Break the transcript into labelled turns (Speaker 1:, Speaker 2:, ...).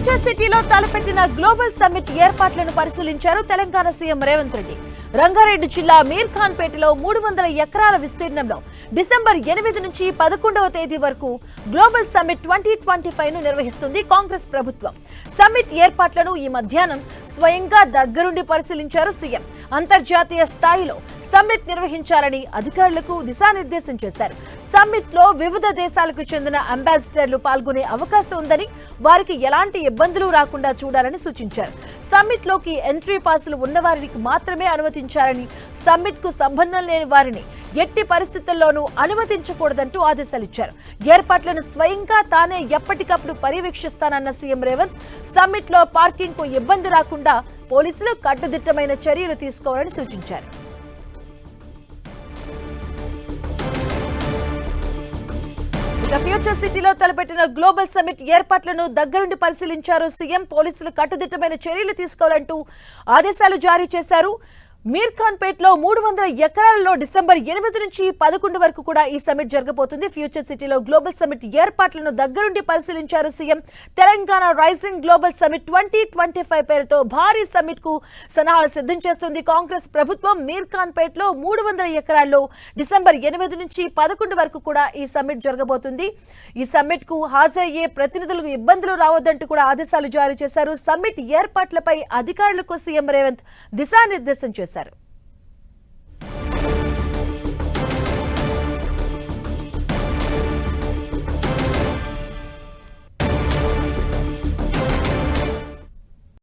Speaker 1: Future సిటీలో తలపెట్టిన global summit ఏర్పాట్లను పరిశీలించారు తెలంగాణ సీఎం రేవంత్ రెడ్డి. రంగారెడ్డి జిల్లా మీర్ ఖాన్ పేటలో మూడు వందల ఎకరాల విస్తీర్ణంలో డిసెంబర్ ఎనిమిది నుంచి పదకొండవ తేదీ వరకు గ్లోబల్ సమ్మిట్ ట్వంటీ ట్వంటీ ఫైవ్ను నిర్వహిస్తుంది కాంగ్రెస్ ప్రభుత్వం. సమ్మిట్ ఏర్పాట్లను ఈ మధ్యాహ్నం స్వయంగా దగ్గరుండి పరిశీలించారు సీఎం. అంతర్జాతీయ స్థాయిలో సమ్మిట్ నిర్వహించాలని అధికారులకు దిశానిర్దేశం చేశారు. సమ్మిట్లో వివిధ దేశాలకు చెందిన అంబాసిడర్లు పాల్గొనే అవకాశం ఉందని వారికి ఎలాంటి ఇబ్బందులు రాకుండా చూడాలని సూచించారు. సమ్మిట్లోకి ఎంట్రీ పాసులు ఉన్న వారికి మాత్రమే అనుమతించాలని సమ్మిట్కు సంబంధం లేని వారిని ఎట్టి పరిస్థితుల్లోనూ అనుమతించకూడదంటూ ఆదేశాలిచ్చారు. ఏర్పాట్లను స్వయంగా తానే ఎప్పటికప్పుడు పర్యవేక్షిస్తానన్న సీఎం రేవంత్ సమ్మిట్లో పార్కింగ్కు ఇబ్బంది రాకుండా పోలీసులు కట్టుదిట్టమైన చర్యలు తీసుకోవాలని సూచించారు. ఫ్యూచర్ సిటీలో తలపెట్టిన గ్లోబల్ సమ్మిట్ ఏర్పాట్లను దగ్గరుండి పరిశీలించారు. సీఎం పోలీసులు కట్టుదిట్టమైన చర్యలు తీసుకోవాలంటూ ఆదేశాలు జారీ చేశారు. మీర్ ఖాన్ పేట్లో మూడు వందల ఎకరాలలో డిసెంబర్ ఎనిమిది నుంచి పదకొండు వరకు కూడా ఈ సమ్మిట్ జరగబోతుంది. ఫ్యూచర్ సిటీలో గ్లోబల్ సమిట్ ఏర్పాట్లను దగ్గరుండి పరిశీలించారు CM. Telangana rising global summit twenty twenty five పేరుతో భారీ సమిట్కు సన్నాహాలు సిద్ధం చేస్తుంది. కాంగ్రెస్ ప్రభుత్వం మీర్ ఖాన్ పేట్లో మూడు వందల ఎకరాల్లో డిసెంబర్ ఎనిమిది నుంచి పదకొండు వరకు కూడా ఈ సమిట్ జరగబోతుంది. ఈ సమిట్కు హాజరయ్యే ప్రతినిధులకు ఇబ్బందులు రావద్దంటూ కూడా ఆదేశాలు జారీ చేశారు. సమ్మిట్ ఏర్పాట్లపై అధికారులకు సీఎం రేవంత్ దిశానిర్దేశం చేశారు